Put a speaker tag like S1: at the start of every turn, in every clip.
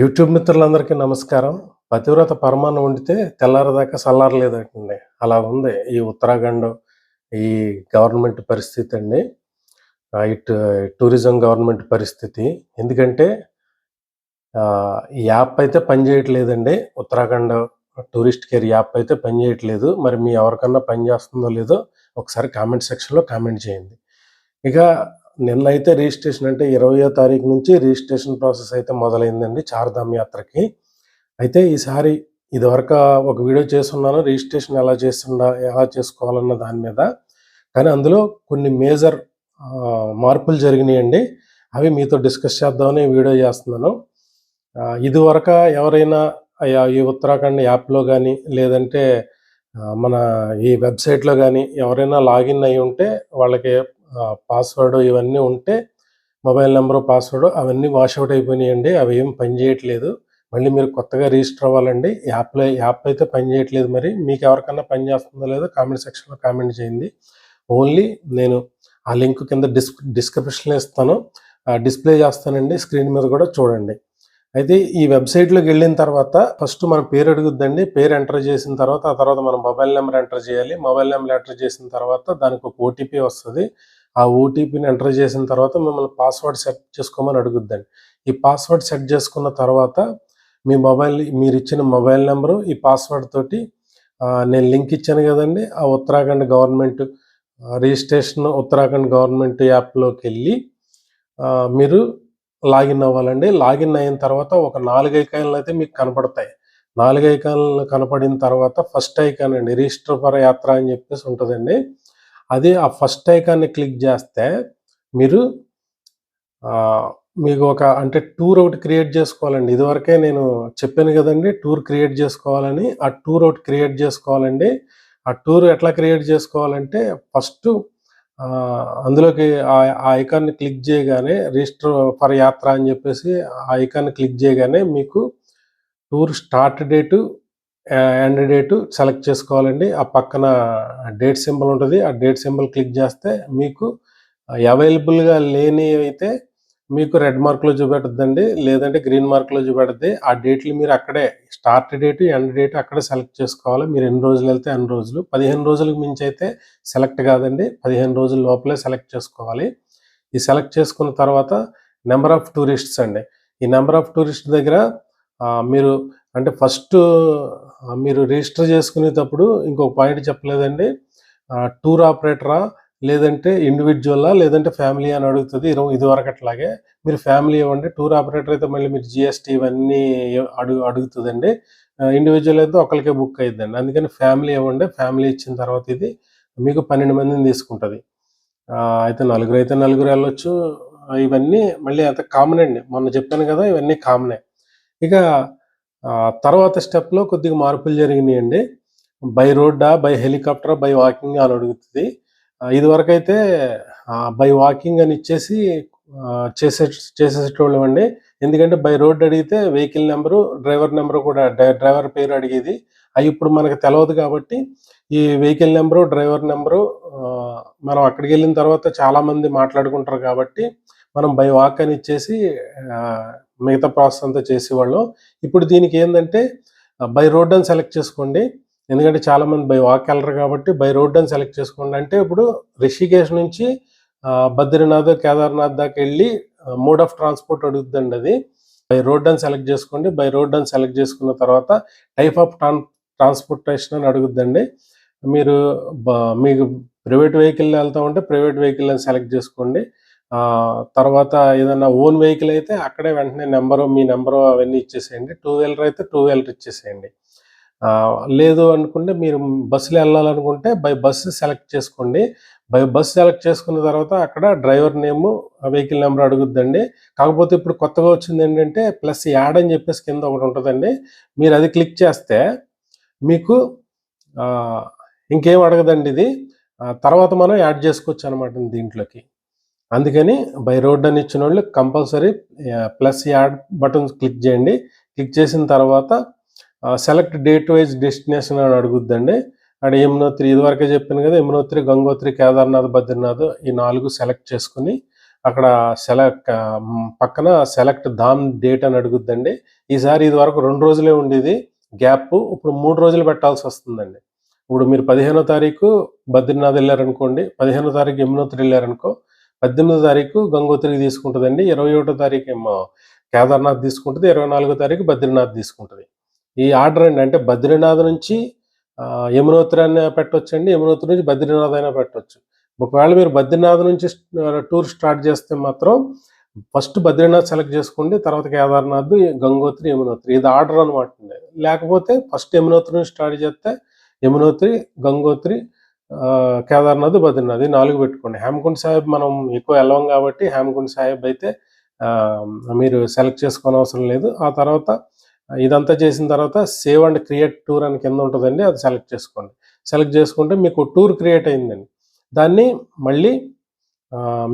S1: YouTube మిత్రులందరికీ నమస్కారం. పతివ్రత పరమాన్నం వండితే తెల్లారదాకా చల్లారలేదండి. అలా ఉంది ఈ ఉత్తరాఖండ్ ఈ గవర్నమెంట్ పరిస్థితి అండి. ఇటు టూరిజం గవర్నమెంట్ పరిస్థితి. ఎందుకంటే ఈ యాప్ అయితే పనిచేయట్లేదండి ఉత్తరాఖండ్ టూరిస్ట్ కేర్ యాప్ అయితే పనిచేయట్లేదు మరి మీ ఎవరికన్నా పనిచేస్తుందో లేదో ఒకసారి కామెంట్ సెక్షన్లో కామెంట్ చేయండి. ఇక నిన్న అయితే రిజిస్ట్రేషన్ అంటే ఇరవయో తారీఖు నుంచి రిజిస్ట్రేషన్ ప్రాసెస్ అయితే మొదలైందండి చార్ధామ్ యాత్రకి. అయితే ఈసారి ఇదివరకు ఒక వీడియో చేస్తున్నాను రిజిస్ట్రేషన్ ఎలా చేస్తుండా ఎలా చేసుకోవాలన్న దాని మీద. కానీ అందులో కొన్ని మేజర్ మార్పులు జరిగినాయండి. అవి మీతో డిస్కస్ చేద్దామని వీడియో చేస్తున్నాను. ఇదివరకు ఎవరైనా ఈ ఉత్తరాఖండ్ యాప్లో కానీ లేదంటే మన ఈ వెబ్సైట్లో కానీ ఎవరైనా లాగిన్ అయి ఉంటే వాళ్ళకి పాస్వర్డ్ ఇవన్నీ ఉంటే మొబైల్ నెంబరు పాస్వర్డ్ అవన్నీ వాష్ అవుట్ అయిపోయినాయండి. అవి ఏం పని చేయట్లేదు. మళ్ళీ మీరు కొత్తగా రిజిస్టర్ అవ్వాలండి. యాప్లో యాప్ అయితే పని చేయట్లేదు మరి. మీకు ఎవరికన్నా పని చేస్తుందో లేదో కామెంట్ సెక్షన్లో కామెంట్ చేయండి. ఓన్లీ నేను ఆ లింక్ కింద డిస్క్ డిస్క్రిప్షన్లో ఇస్తాను. డిస్ప్లే చేస్తానండి. స్క్రీన్ మీద కూడా చూడండి. అయితే ఈ వెబ్సైట్లోకి వెళ్ళిన తర్వాత ఫస్ట్ మన పేరు అడుగుద్దండి. పేరు ఎంటర్ చేసిన తర్వాత ఆ తర్వాత మనం మొబైల్ నెంబర్ ఎంటర్ చేయాలి. మొబైల్ నెంబర్ ఎంటర్ చేసిన తర్వాత దానికి ఒక ఓటీపీ వస్తుంది. ఆ ఓటీపీని ఎంటర్ చేసిన తర్వాత మిమ్మల్ని పాస్వర్డ్ సెట్ చేసుకోమని అడుగుద్దండి. ఈ పాస్వర్డ్ సెట్ చేసుకున్న తర్వాత మీ మొబైల్ మీరు ఇచ్చిన మొబైల్ నెంబరు ఈ పాస్వర్డ్ తోటి నేను లింక్ ఇచ్చాను కదండి ఆ Uttarakhand government registration Uttarakhand government యాప్లోకి వెళ్ళి మీరు లాగిన్ అవ్వాలండి. లాగిన్ అయిన తర్వాత ఒక నాలుగు ఐకాన్లు అయితే మీకు కనపడతాయి. నాలుగు ఐకాన్లు కనపడిన తర్వాత ఫస్ట్ ఐకాన్ అండి రిజిస్టర్ ఫర్ యాత్ర అని చెప్పేసి ఉంటుందండి. అదే ఆ ఫస్ట్ ఐకాన్ని క్లిక్ చేస్తే మీరు మీకు ఒక అంటే టూర్ ఒకటి క్రియేట్ చేసుకోవాలండి. ఇదివరకే నేను చెప్పాను కదండి టూర్ క్రియేట్ చేసుకోవాలని. ఆ టూర్ ఒకటి క్రియేట్ చేసుకోవాలండి. ఆ టూర్ ఎట్లా క్రియేట్ చేసుకోవాలంటే ఫస్ట్ అందులోకి ఆ ఐకాన్ని క్లిక్ చేయగానే రిజిస్టర్ ఫర్ యాత్ర అని చెప్పేసి ఆ ఐకాన్ని క్లిక్ చేయగానే మీకు tour start date end date select చేసుకోవాలండి. ఆ పక్కన డేట్ సింబల్ ఉంటుంది. ఆ డేట్ సింబల్ క్లిక్ చేస్తే మీకు అవైలబుల్గా లేని అయితే మీకు రెడ్ మార్క్లో చూపెట్టద్దండి. లేదంటే గ్రీన్ మార్క్లో చూపెడుద్ది ఆ డేట్లు మీరు అక్కడే స్టార్ట్ డేట్ ఎండ్ డేట్ అక్కడే సెలెక్ట్ చేసుకోవాలి. మీరు ఎన్ని రోజులు వెళ్తే అన్ని రోజులు. పదిహేను రోజులకు మించి అయితే సెలెక్ట్ కాదండి. పదిహేను రోజుల లోపలే సెలెక్ట్ చేసుకోవాలి. ఈ సెలెక్ట్ చేసుకున్న తర్వాత నెంబర్ ఆఫ్ టూరిస్ట్స్ అండి. ఈ నెంబర్ ఆఫ్ టూరిస్ట్ దగ్గర మీరు అంటే ఫస్ట్ మీరు రిజిస్టర్ చేసుకునేటప్పుడు ఇంకొక పాయింట్ చెప్పలేదండి. టూర్ ఆపరేటరా లేదంటే ఇండివిజువలా లేదంటే ఫ్యామిలీ అని అడుగుతుంది. ఇది ఇదివరకు అట్లాగే. మీరు ఫ్యామిలీ ఇవ్వండి టూర్ ఆపరేటర్ అయితే మళ్ళీ మీరు జిఎస్టీ ఇవన్నీ అడుగు అడుగుతుందండి. ఇండివిజువల్ అయితే ఒకరికే బుక్ అయిద్దండి. అందుకని ఫ్యామిలీ ఇవ్వండి ఫ్యామిలీ ఇచ్చిన తర్వాత ఇది మీకు పన్నెండు మందిని తీసుకుంటుంది. అయితే నలుగురు అయితే నలుగురు వెళ్ళొచ్చు. ఇవన్నీ మళ్ళీ అంత కామన్ అండి. మొన్న చెప్పాను కదా ఇవన్నీ కామనే ఇక తర్వాత స్టెప్లో కొద్దిగా మార్పులు జరిగినాయండి. బై రోడ్డా బై హెలికాప్టర్ బై వాకింగ్ అని అడుగుతుంది. ఇదివరకు అయితే బై వాకింగ్ అని ఇచ్చేసి చేసే చేసేటోళ్ళం అండి. ఎందుకంటే బై రోడ్ అడిగితే వెహికల్ నెంబరు డ్రైవర్ నెంబరు కూడా డ్రైవర్ పేరు అడిగేది. అవి ఇప్పుడు మనకు తెలియదు కాబట్టి ఈ వెహికల్ నెంబరు డ్రైవర్ నెంబరు మనం అక్కడికి వెళ్ళిన తర్వాత చాలా మంది మాట్లాడుకుంటారు కాబట్టి మనం బై వాక్ అని ఇచ్చేసి మిగతా ప్రాసెస్ అంతా చేసేవాళ్ళం. ఇప్పుడు దీనికి ఏంటంటే బై రోడ్ అని సెలెక్ట్ చేసుకోండి. ఎందుకంటే చాలామంది బై వాక్ వెళ్ళరు కాబట్టి బై రోడ్ అని సెలెక్ట్ చేసుకోండి. అంటే ఇప్పుడు రిషికేశ్ నుంచి బద్రీనాథ్ కేదార్నాథ్ దాకా వెళ్ళి మోడ్ ఆఫ్ ట్రాన్స్పోర్ట్ అడుగుతుందండి అది. బై రోడ్ అని సెలెక్ట్ చేసుకోండి. బై రోడ్ అని సెలెక్ట్ చేసుకున్న తర్వాత టైప్ ఆఫ్ ట్రాన్ ట్రాన్స్పోర్టేషన్ అని అడుగుద్దండి. మీరు మీకు ప్రైవేట్ వెహికల్ వెళ్తా ఉంటే ప్రైవేట్ వెహికల్ అని సెలెక్ట్ చేసుకోండి. తర్వాత ఏదైనా ఓన్ వెహికల్ అయితే అక్కడే వెంటనే నెంబరు మీ నెంబరు అవన్నీ ఇచ్చేసేయండి. టూ వీలర్ అయితే టూ వీలర్ ఇచ్చేసేయండి. లేదు అనుకుంటే మీరు బస్సులో వెళ్ళాలనుకుంటే బై బస్సు సెలెక్ట్ చేసుకోండి. బై బస్ సెలెక్ట్ చేసుకున్న తర్వాత అక్కడ డ్రైవర్ నేము వెహికల్ నెంబర్ అడుగుద్దండి. కాకపోతే ఇప్పుడు కొత్తగా వచ్చింది ఏంటంటే ప్లస్ యాడ్ అని చెప్పేసి కింద ఒకటి ఉంటుందండి. మీరు అది క్లిక్ చేస్తే మీకు ఇంకేం అడగదండి ఇది. తర్వాత మనం యాడ్ చేసుకోవచ్చు అనమాట దీంట్లోకి. అందుకని బై రోడ్ అని ఇచ్చిన వాళ్ళు compulsory plus add button click చేయండి. క్లిక్ చేసిన తర్వాత సెలెక్ట్ డేట్ వైజ్ డెస్టినేషన్ అని అడుగుద్దండి. అక్కడ యమునోత్రి ఇదివరకే చెప్పాను కదా యమునోత్రి గంగోత్రి కేదార్నాథ్ బద్రీనాథ్ ఈ నాలుగు సెలెక్ట్ చేసుకుని అక్కడ సెలెక్ట్ పక్కన సెలెక్ట్ ధామ్ డేట్ అని అడుగుద్దండి. ఈసారి ఇది వరకు రెండు రోజులే ఉండేది. గ్యాప్ ఇప్పుడు మూడు రోజులు పెట్టాల్సి వస్తుందండి. ఇప్పుడు మీరు పదిహేనో తారీఖు బద్రీనాథ్ వెళ్ళారనుకోండి పదిహేనో తారీఖు యమునోత్రి వెళ్ళారనుకో పద్దెనిమిదో తారీఖు గంగోత్రికి తీసుకుంటుందండి. ఇరవై ఒకటో తారీఖు ఏమో కేదార్నాథ్ తీసుకుంటుంది. ఇరవై నాలుగో తారీఖు బద్రీనాథ్ తీసుకుంటుంది. ఈ ఆర్డర్ అండి అంటే బద్రీనాథ్ నుంచి యమునోత్రి అయినా పెట్టొచ్చండి. యమునోత్రి నుంచి బద్రీనాథ్ అయినా పెట్టవచ్చు ఒకవేళ మీరు బద్రీనాథ్ నుంచి టూర్ స్టార్ట్ చేస్తే మాత్రం ఫస్ట్ బద్రీనాథ్ సెలెక్ట్ చేసుకోండి. తర్వాత కేదార్నాథ్ గంగోత్రి యమునోత్రి. ఇది ఆర్డర్ అనమాట లేకపోతే ఫస్ట్ యమునోత్రి నుంచి స్టార్ట్ చేస్తే యమునోత్రి గంగోత్రి కేదార్నాథ్ బద్రీనాథ్ నాలుగు పెట్టుకోండి. హేమకుండ్ సాహెబ్ మనం ఎక్కువ వెళ్ళం కాబట్టి హేమకుండ్ సాహెబ్ అయితే మీరు సెలెక్ట్ చేసుకోని అవసరం లేదు. ఆ తర్వాత ఇదంతా చేసిన తర్వాత సేవ్ అండ్ క్రియేట్ టూర్ అని కింద ఉంటుందండి అది సెలెక్ట్ చేసుకోండి. సెలెక్ట్ చేసుకుంటే మీకు టూర్ క్రియేట్ అయిందండి. దాన్ని మళ్ళీ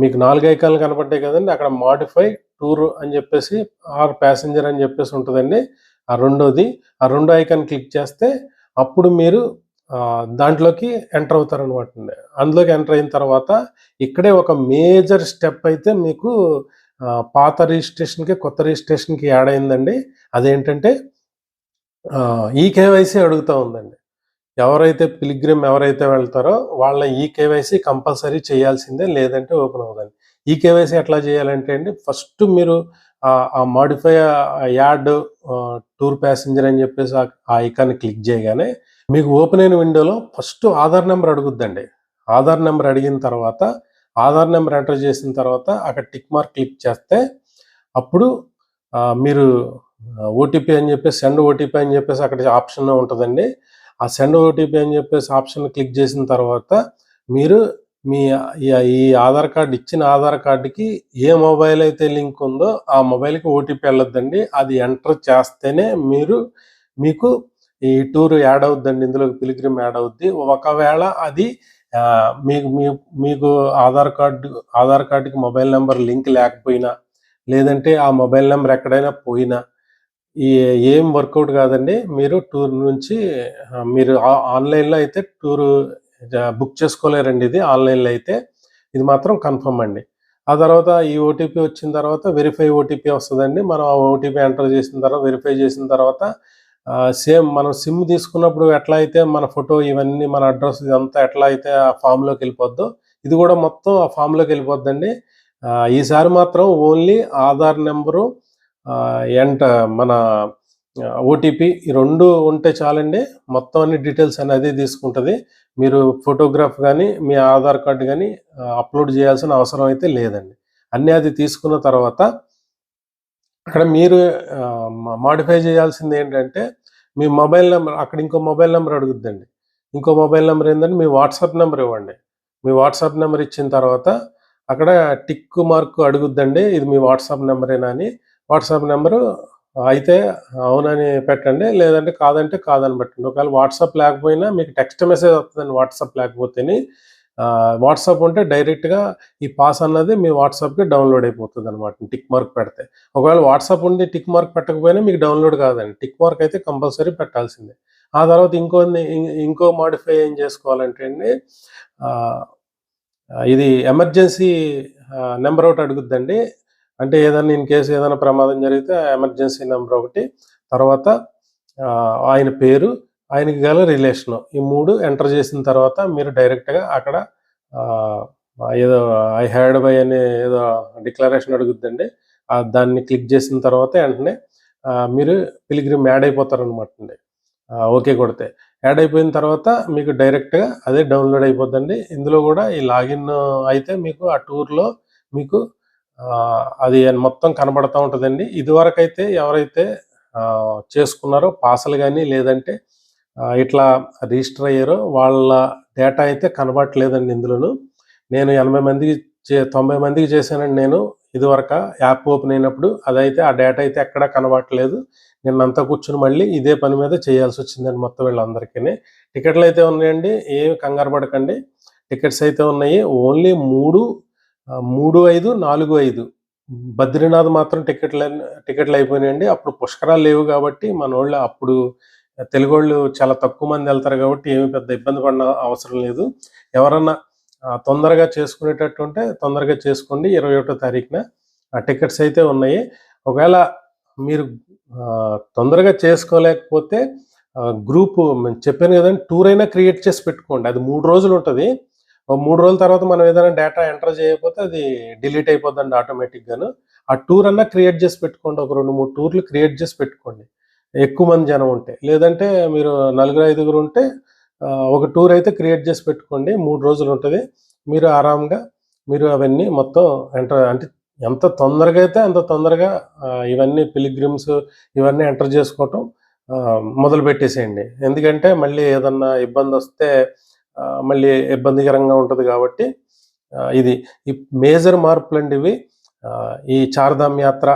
S1: మీకు నాలుగు ఐకాన్లు కనపడ్డాయి కదండి అక్కడ మాడిఫై టూర్ అని చెప్పేసి ఆర్ ప్యాసింజర్ అని చెప్పేసి ఉంటుందండి. ఆ రెండోది ఆ రెండో ఐకాన్ క్లిక్ చేస్తే అప్పుడు మీరు దాంట్లోకి ఎంటర్ అవుతారనమాట అండి. అందులోకి ఎంటర్ అయిన తర్వాత ఇక్కడే ఒక మేజర్ స్టెప్ అయితే మీకు పాత రిజిస్ట్రేషన్కి కొత్త రిజిస్ట్రేషన్కి యాడ్ అయిందండి. అదేంటంటే ఈ కేవైసీ అడుగుతూ ఉందండి. ఎవరైతే పిలిగ్రిమ్ ఎవరైతే వెళ్తారో వాళ్ళ ఈ కేవైసీ కంపల్సరీ చేయాల్సిందే లేదంటే ఓపెన్ అవ్వదండి. ఈ కేవైసీ ఎట్లా చేయాలంటే అండి ఫస్ట్ మీరు ఆ- మాడిఫై యాడ్ టూర్ ప్యాసింజర్ అని చెప్పేసి ఆ- ఆ ఐకాన్ క్లిక్ చేయగానే మీకు ఓపెన్ అయిన విండోలో ఫస్ట్ ఆధార్ నెంబర్ అడుగుద్దండి. ఆధార్ నెంబర్ అడిగిన తర్వాత ఆధార్ నెంబర్ ఎంటర్ చేసిన తర్వాత అక్కడ టిక్ మార్క్ క్లిక్ చేస్తే అప్పుడు మీరు ఓటీపీ అని చెప్పేసి సెండ్ ఓటీపీ అని చెప్పేసి అక్కడ ఆప్షన్ ఉంటుందండి. ఆ సెండ్ ఓటీపీ అని చెప్పేసి ఆప్షన్ క్లిక్ చేసిన తర్వాత మీరు మీ ఈ- ఈ ఆధార్ కార్డు ఇచ్చిన ఆధార్ కార్డుకి ఏ మొబైల్ అయితే లింక్ ఉందో ఆ మొబైల్కి ఓటీపీ వెళ్ళొద్దండి. అది ఎంటర్ చేస్తేనే మీరు మీకు ఈ టూర్ యాడ్ అవుద్దండి. ఇందులో పిలిగ్రిమ్ యాడ్ అవుద్ది. ఒకవేళ అది మీకు మీ- మీకు ఆధార్ కార్డు ఆధార్ కార్డుకి మొబైల్ నెంబర్ లింక్ లేకపోయినా లేదంటే ఆ మొబైల్ నెంబర్ ఎక్కడైనా పోయినా ఈ ఏం వర్కౌట్ కాదండి. మీరు టూర్ నుంచి మీరు ఆ- ఆన్లైన్లో అయితే టూర్ బుక్ చేసుకోలేరండి ఇది. ఆన్లైన్లో అయితే ఇది మాత్రం కన్ఫర్మ్ అండి. ఆ తర్వాత ఈ ఓటీపీ వచ్చిన తర్వాత వెరిఫై ఓటీపీ వస్తుందండి. మనం ఆ ఓటీపీ ఎంటర్ చేసిన తర్వాత వెరిఫై చేసిన తర్వాత సేమ్ మనం సిమ్ తీసుకున్నప్పుడు ఎట్లా అయితే మన ఫోటో ఇవన్నీ మన అడ్రస్ ఇదంతా ఎట్లా అయితే ఆ ఫామ్లోకి వెళ్ళిపోద్దో ఇది కూడా మొత్తం ఆ ఫామ్లోకి వెళ్ళిపోద్దండి. ఈసారి మాత్రం ఓన్లీ ఆధార్ నెంబరు ఎంట మన ఓటీపీ ఈ రెండు ఉంటే చాలండి. మొత్తం అన్ని డీటెయిల్స్ అనేది తీసుకుంటుంది. మీరు ఫోటోగ్రాఫ్ కానీ మీ ఆధార్ కార్డు కానీ అప్లోడ్ చేయాల్సిన అవసరం అయితే లేదండి. అన్నీ అది తీసుకున్న తర్వాత అక్కడ మీరు మాడిఫై చేయాల్సింది ఏంటంటే మీ మొబైల్ నెంబర్ అక్కడ ఇంకో మొబైల్ నెంబర్ అడుగుద్దండి. ఇంకో మొబైల్ నెంబర్ ఏంటంటే మీ వాట్సాప్ నెంబర్ ఇవ్వండి. మీ వాట్సాప్ నెంబర్ ఇచ్చిన తర్వాత అక్కడ టిక్ మార్క్ అడుగుద్దండి. ఇది మీ వాట్సాప్ నెంబరేనా అని. వాట్సాప్ నెంబరు అయితే అవునని పెట్టండి. లేదంటే కాదంటే కాదని పెట్టండి. ఒకవేళ వాట్సాప్ లేకపోయినా మీకు టెక్స్ట్ మెసేజ్ వస్తుందండి వాట్సాప్ లేకపోతేని. వాట్సాప్ ఉంటే డైరెక్ట్గా ఈ పాస్ అన్నది మీ వాట్సాప్కి డౌన్లోడ్ అయిపోతుంది అనమాట టిక్ మార్క్ పెడితే. ఒకవేళ వాట్సాప్ ఉండి టిక్ మార్క్ పెట్టకపోయినా మీకు డౌన్లోడ్ కాదండి. టిక్ మార్క్ అయితే కంపల్సరీ పెట్టాల్సిందే. ఆ తర్వాత ఇంకో ఇంకో మాడిఫై ఏం చేసుకోవాలంటే అండి ఇది ఎమర్జెన్సీ నెంబర్ ఒకటి అడుగుద్దండి. అంటే ఏదైనా ఇన్ కేసు ఏదైనా ప్రమాదం జరిగితే ఎమర్జెన్సీ నెంబర్ ఒకటి తర్వాత ఆయన పేరు ఆయనకి గల రిలేషన్ ఈ మూడు ఎంటర్ చేసిన తర్వాత మీరు డైరెక్ట్గా అక్కడ ఏదో ఐ హ్యాడ్ బై అనే ఏదో డిక్లరేషన్ అడుగుద్దండి. దాన్ని క్లిక్ చేసిన తర్వాత వెంటనే మీరు పిలిగ్రిమ్ యాడ్ అయిపోతారనమాట అండి. ఓకే కొడితే. యాడ్ అయిపోయిన తర్వాత మీకు డైరెక్ట్గా అదే డౌన్లోడ్ అయిపోద్దండి. ఇందులో కూడా ఈ లాగిన్ అయితే మీకు ఆ టూర్లో మీకు అది మొత్తం కనబడుతూ ఉంటుందండి. ఇదివరకైతే ఎవరైతే చేసుకున్నారో పాసలు కానీ లేదంటే ఇట్లా రిజిస్టర్ అయ్యారో వాళ్ళ డేటా అయితే కనబడట్లేదండి ఇందులోను. నేను ఎనభై మందికి చే తొంభై మందికి చేశానండి నేను ఇదివరకు. యాప్ ఓపెన్ అయినప్పుడు అదైతే ఆ డేటా అయితే ఎక్కడా కనబడట్లేదు. నిన్నంతా కూర్చుని మళ్ళీ ఇదే పని మీద చేయాల్సి వచ్చిందండి మొత్తం వీళ్ళందరికీ టికెట్లు అయితే ఉన్నాయండి ఏమి కంగారు పడకండి. టికెట్స్ అయితే ఉన్నాయి ఓన్లీ మూడు మూడు ఐదు నాలుగు ఐదు. బద్రీనాథ్ మాత్రం టికెట్లు టికెట్లు అయిపోయినాయండి. అప్పుడు పుష్కరాలు లేవు కాబట్టి మన వాళ్ళు అప్పుడు తెలుగు వాళ్ళు చాలా తక్కువ మంది వెళ్తారు కాబట్టి ఏమి పెద్ద ఇబ్బంది పడిన అవసరం లేదు. ఎవరన్నా తొందరగా చేసుకునేటట్టు ఉంటే తొందరగా చేసుకోండి. ఇరవై ఒకటో తారీఖున ఆ టికెట్స్ అయితే ఉన్నాయి. ఒకవేళ మీరు తొందరగా చేసుకోలేకపోతే గ్రూప్ చెప్పాను కదండి టూర్ అయినా క్రియేట్ చేసి పెట్టుకోండి. అది మూడు రోజులు ఉంటుంది. మూడు రోజుల తర్వాత మనం ఏదైనా డేటా ఎంటర్ చేయకపోతే అది డిలీట్ అయిపోద్దండి ఆటోమేటిక్గాను. ఆ టూర్ అన్నా క్రియేట్ చేసి పెట్టుకోండి. ఒక రెండు మూడు టూర్లు క్రియేట్ చేసి పెట్టుకోండి. ఎక్కువ మంది జనం ఉంటే. లేదంటే మీరు నలుగురు ఐదుగురు ఉంటే ఒక టూర్ అయితే క్రియేట్ చేసి పెట్టుకోండి. మూడు రోజులు ఉంటుంది. మీరు ఆరాంగా మీరు అవన్నీ మొత్తం ఎంటర్ అంటే ఎంత తొందరగా అయితే అంత తొందరగా ఇవన్నీ పిలిగ్రిమ్స్ ఇవన్నీ ఎంటర్ చేసుకోవటం మొదలు పెట్టేసేయండి. ఎందుకంటే మళ్ళీ ఏదన్నా ఇబ్బంది వస్తే మళ్ళీ ఇబ్బందికరంగా ఉంటుంది కాబట్టి ఇది ఈ మేజర్ మార్పులు అండి ఇవి ఈ చార్ధామ్ యాత్ర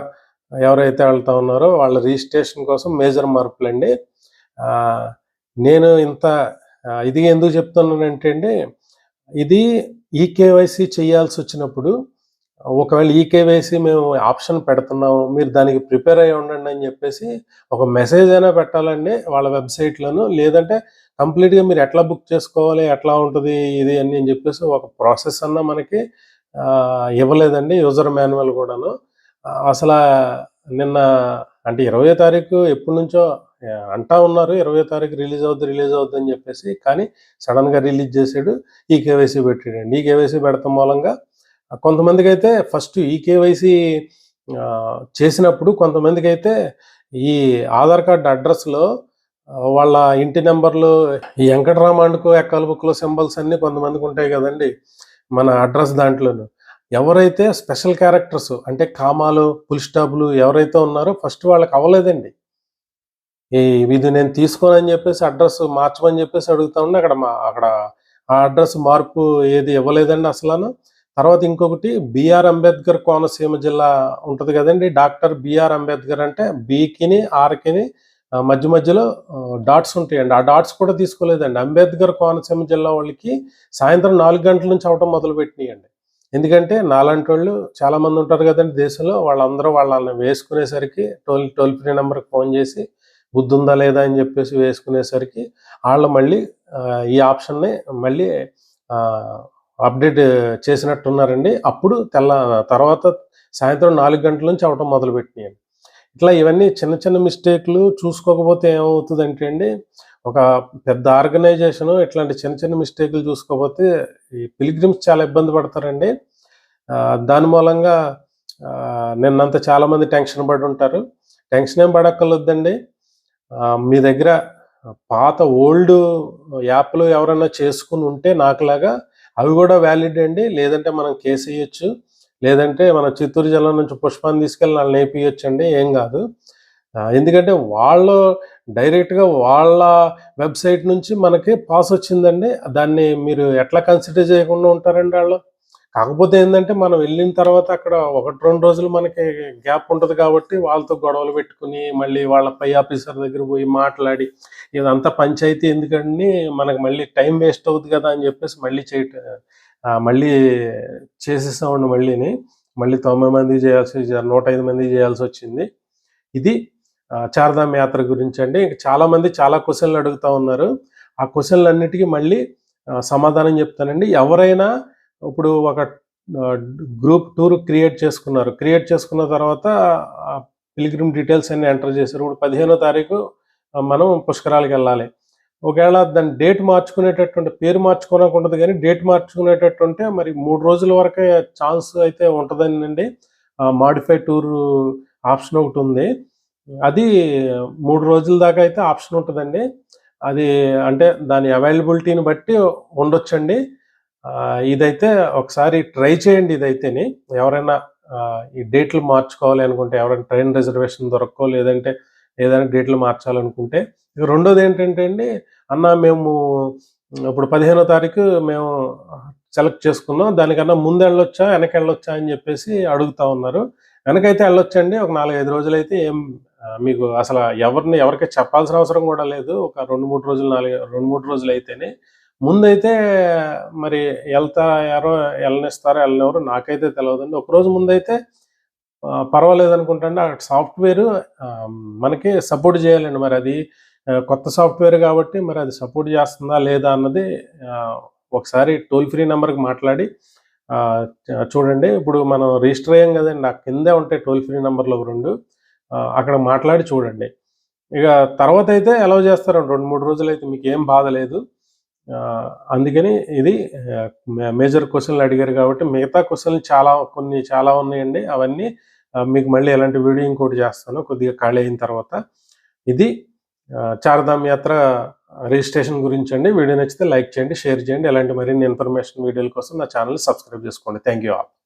S1: ఎవరైతే వెళ్తా ఉన్నారో వాళ్ళ రిజిస్ట్రేషన్ కోసం మేజర్ మార్పులు అండి నేను ఇంత ఇది ఎందుకు చెప్తున్నానంటే అండి ఇది ఈ కేవైసీ చేయాల్సి వచ్చినప్పుడు ఒకవేళ ఈ కేవైసీ మేము ఆప్షన్ పెడుతున్నాము మీరు దానికి ప్రిపేర్ అయ్యి ఉండండి అని చెప్పేసి ఒక మెసేజ్ అయినా పెట్టాలండి వాళ్ళ వెబ్సైట్లోను. లేదంటే కంప్లీట్గా మీరు ఎట్లా బుక్ చేసుకోవాలి ఎట్లా ఉంటుంది ఇది అని అని చెప్పేసి ఒక ప్రాసెస్ అన్న మనకి ఇవ్వలేదండి యూజర్ మాన్యువల్ కూడాను. అసలు నిన్న అంటే ఇరవై తారీఖు ఎప్పటి నుంచో అంటా ఉన్నారు ఇరవై తారీఖు రిలీజ్ అవుద్ది రిలీజ్ అవుద్ది అని చెప్పేసి. కానీ సడన్గా రిలీజ్ చేసాడు ఈ కేవైసీ పెట్టాడు ఈ కేవైసీ పెడతాం మూలంగా కొంతమందికి అయితే ఫస్ట్ ఈ కేవైసీ చేసినప్పుడు కొంతమందికి అయితే ఈ ఆధార్ కార్డ్ అడ్రస్లో వాళ్ళ ఇంటి నెంబర్లు ఈ వెంకటరామాండుకు ఎక్కల బుక్లో సింబల్స్ అన్నీ కొంతమందికి ఉంటాయి కదండి. మన అడ్రస్ దాంట్లోను. ఎవరైతే స్పెషల్ క్యారెక్టర్స్ అంటే కామాలు పుల్ ఎవరైతే ఉన్నారో ఫస్ట్ వాళ్ళకి అవ్వలేదండి. ఈ ఇది నేను తీసుకోనని చెప్పేసి అడ్రస్ మార్చమని చెప్పేసి అడుగుతా ఉన్నా అక్కడ మా అక్కడ ఆ అడ్రస్ మార్పు ఏది ఇవ్వలేదండి అసలు తర్వాత ఇంకొకటి బిఆర్ అంబేద్కర్ కోనసీమ జిల్లా ఉంటుంది కదండి. డాక్టర్ బిఆర్ అంబేద్కర్ అంటే బీకిని ఆర్కిని మధ్య మధ్యలో డాట్స్ ఉంటాయండి. ఆ డాట్స్ కూడా తీసుకోలేదండి. అంబేద్కర్ కోనసీమ జిల్లా వాళ్ళకి సాయంత్రం నాలుగు గంటల నుంచి అవటం మొదలు పెట్టినాయండి ఎందుకంటే నాలాంటి వాళ్ళు చాలామంది ఉంటారు కదండి దేశంలో వాళ్ళందరూ వాళ్ళని వేసుకునేసరికి టోల్ టోల్ ఫ్రీ నెంబర్కి ఫోన్ చేసి బుద్ధి ఉందా లేదా? అని చెప్పేసి వేసుకునేసరికి వాళ్ళు మళ్ళీ ఈ ఆప్షన్ని మళ్ళీ అప్డేట్ చేసినట్టున్నారండి. అప్పుడు తెల్ల తర్వాత సాయంత్రం నాలుగు గంటల నుంచి అవటం మొదలు పెట్టినాయండి ఇట్లా ఇవన్నీ చిన్న చిన్న మిస్టేక్లు చూసుకోకపోతే ఏమవుతుందంటే అండి ఒక పెద్ద ఆర్గనైజేషన్ ఇట్లాంటి చిన్న చిన్న మిస్టేక్లు చూసుకోకపోతే ఈ పిలిగ్రిమ్స్ చాలా ఇబ్బంది పడతారండి. దాని మూలంగా నిన్నంత చాలామంది టెన్షన్ పడి ఉంటారు. టెన్షన్ ఏం పడక్కర్లేదండి. మీ దగ్గర పాత ఓల్డ్ యాప్లు ఎవరైనా చేసుకుని ఉంటే నాకులాగా అవి కూడా వ్యాలిడ్ అండి. లేదంటే మనం కేసు వేయచ్చు. లేదంటే మన చిత్తూరు జిల్లా నుంచి పుష్పాన్ని తీసుకెళ్ళి వాళ్ళని వేపియచ్చు అండి ఏం కాదు. ఎందుకంటే వాళ్ళు డైరెక్ట్గా వాళ్ళ వెబ్సైట్ నుంచి మనకి పాస్ వచ్చిందండి. దాన్ని మీరు ఎట్లా కన్సిడర్ చేయకుండా ఉంటారండి వాళ్ళు? కాకపోతే ఏంటంటే మనం వెళ్ళిన తర్వాత అక్కడ ఒకటి రెండు రోజులు మనకి గ్యాప్ ఉంటుంది కాబట్టి వాళ్ళతో గొడవలు పెట్టుకుని మళ్ళీ వాళ్ళ పై ఆఫీసర్ దగ్గర పోయి మాట్లాడి ఇదంతా పంచాయతీ ఎందుకండి? మనకు మళ్ళీ టైం వేస్ట్ అవుతుంది కదా అని చెప్పేసి మళ్ళీ చేయట మళ్ళీ చేసేసామండి మళ్ళీని. మళ్ళీ తొంభై మంది చేయాల్సి నూట ఐదు మంది చేయాల్సి వచ్చింది. ఇది చార్ధామ్ యాత్ర గురించి అండి. ఇంకా చాలామంది చాలా క్వశ్చన్లు అడుగుతా ఉన్నారు. ఆ క్వశ్చన్లు అన్నిటికీ మళ్ళీ సమాధానం చెప్తానండి. ఎవరైనా ఇప్పుడు ఒక గ్రూప్ టూర్ క్రియేట్ చేసుకున్నారు. క్రియేట్ చేసుకున్న తర్వాత పిలిగ్రిమ్ డీటెయిల్స్ అన్ని ఎంటర్ చేశారు. ఇప్పుడు పదిహేనో తారీఖు మనం పుష్కరాలకు వెళ్ళాలి. ఒకవేళ దాని డేట్ మార్చుకునేటటువంటి పేరు మార్చుకోవడానికి ఉండదు కానీ డేట్ మార్చుకునేటట్టు ఉంటే మరి మూడు రోజుల వరకే ఛాన్స్ అయితే ఉంటుందండి. మాడిఫై టూర్ ఆప్షన్ ఒకటి ఉంది. అది మూడు రోజుల దాకా అయితే ఆప్షన్ ఉంటుందండి. అది అంటే దాని అవైలబిలిటీని బట్టి ఉండొచ్చండి. ఇదైతే ఒకసారి ట్రై చేయండి ఇదైతేని. ఎవరైనా ఈ డేట్లు మార్చుకోవాలి అనుకుంటే ఎవరైనా ట్రైన్ రిజర్వేషన్ దొరక్కో లేదంటే ఏదైనా డేట్లు మార్చాలనుకుంటే ఇక రెండోది ఏంటంటే అండి అన్న మేము ఇప్పుడు పదిహేనో తారీఖు మేము సెలెక్ట్ చేసుకున్నాం. దానికన్నా ముందు వెళ్ళొచ్చా వెనక వెళ్ళొచ్చా అని చెప్పేసి అడుగుతా ఉన్నారు. వెనకైతే వెళ్ళొచ్చండి. ఒక నాలుగైదు రోజులు అయితే ఏం మీకు అసలు ఎవరిని ఎవరికి చెప్పాల్సిన అవసరం కూడా లేదు. ఒక రెండు మూడు రోజులు నాలుగు రెండు మూడు రోజులు అయితేనే. ముందైతే మరి వెళ్తారో వెళ్ళనిస్తారో వెళ్ళనివ్వరు నాకైతే తెలియదండి ఒకరోజు ముందైతే పర్వాలేదు అనుకుంటాండి. ఆ సాఫ్ట్వేర్ మనకి సపోర్ట్ చేయాలండి. మరి అది కొత్త సాఫ్ట్వేర్ కాబట్టి మరి అది సపోర్ట్ చేస్తుందా లేదా అన్నది ఒకసారి టోల్ ఫ్రీ నెంబర్కి మాట్లాడి చూడండి. ఇప్పుడు మనం రిజిస్టర్ అయ్యాం కదండి. నాకు కిందే ఉంటాయి టోల్ ఫ్రీ నెంబర్లు ఒక రెండు. అక్కడ మాట్లాడి చూడండి. ఇక తర్వాత అయితే అలౌ చేస్తారు రెండు మూడు రోజులు అయితే మీకు ఏం బాధ లేదు. అందుకని ఇది మేజర్ క్వశ్చన్లు అడిగారు కాబట్టి మిగతా క్వశ్చన్లు చాలా కొన్ని చాలా ఉన్నాయండి. అవన్నీ మీకు మళ్ళీ ఎలాంటి వీడియో ఇంకోటి చేస్తాను. కొద్దిగా ఖాళీ అయిన తర్వాత. ఇది చారధామ్ చార్ధామ్ యాత్ర రిజిస్ట్రేషన్ గురించి అండి. వీడియో నచ్చితే లైక్ చేయండి షేర్ చేయండి. ఇలాంటి మరిన్ని ఇన్ఫర్మేషన్ వీడియోల కోసం నా ఛానల్ సబ్స్క్రైబ్ చేసుకోండి. Thank you all.